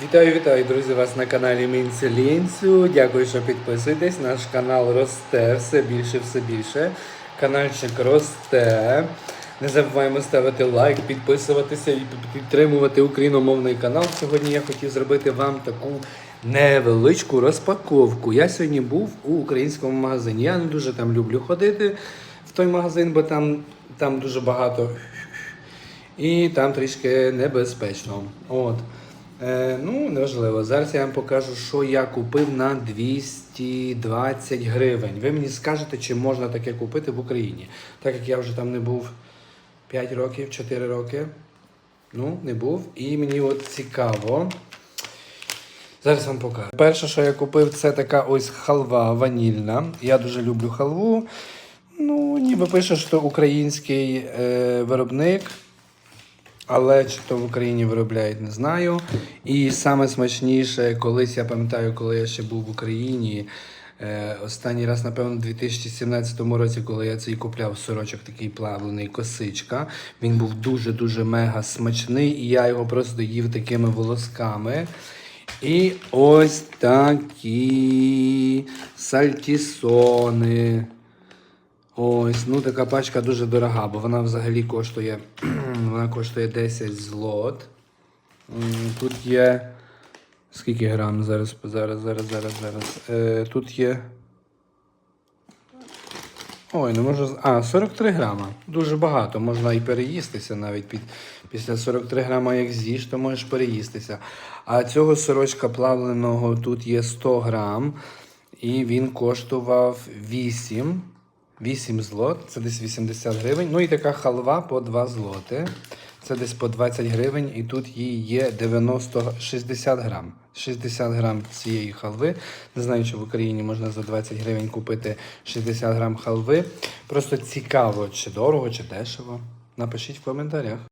Вітаю, вітаю, друзі, вас на каналі Мінці Лінцю. Дякую, що підписуєтесь. Наш канал росте все більше, все більше. Канальчик росте. Не забуваємо ставити лайк, підписуватися і підтримувати україномовний канал. Сьогодні я хотів зробити вам таку невеличку розпаковку. Я сьогодні був у українському магазині. Я не дуже там люблю ходити в той магазин, бо там, там дуже багато і там трішки небезпечно. От. Е, ну, неважливо. Зараз я вам покажу, що я купив на 220 гривень. Ви мені скажете, чи можна таке купити в Україні. Так як я вже там не був 5 років, 4 роки. Ну, не був. І мені от цікаво. Зараз вам покажу. Перше, що я купив, це така ось халва ванільна. Я дуже люблю халву. Ну, ніби пише, що український е, виробник. Але чи то в Україні виробляють, не знаю. І саме смачніше, колись я пам'ятаю, коли я ще був в Україні. Е, останній раз, напевно, у 2017 році, коли я цей купляв сорочок такий плавлений, косичка. Він був дуже-дуже мега смачний, і я його просто їв такими волосками. І ось такі сальтісони. Ось, ну така пачка дуже дорога, бо вона взагалі коштує, вона коштує 10 злот. Тут є. Скільки грам? Зараз, зараз, зараз, зараз, зараз. Е, тут є. Ой, не можу. А, 43 грама. Дуже багато. Можна і переїстися навіть під, після 43 грама, як з'їш, то можеш переїстися. А цього сорочка плавленого тут є 100 грам. І він коштував 8. 8 злот, це десь 80 гривень. Ну і така халва по 2 злоти. Це десь по 20 гривень, і тут її є 90, 60 грам. 60 грам цієї халви. Не знаю, чи в Україні можна за 20 гривень купити 60 грам халви. Просто цікаво, чи дорого, чи дешево. Напишіть в коментарях.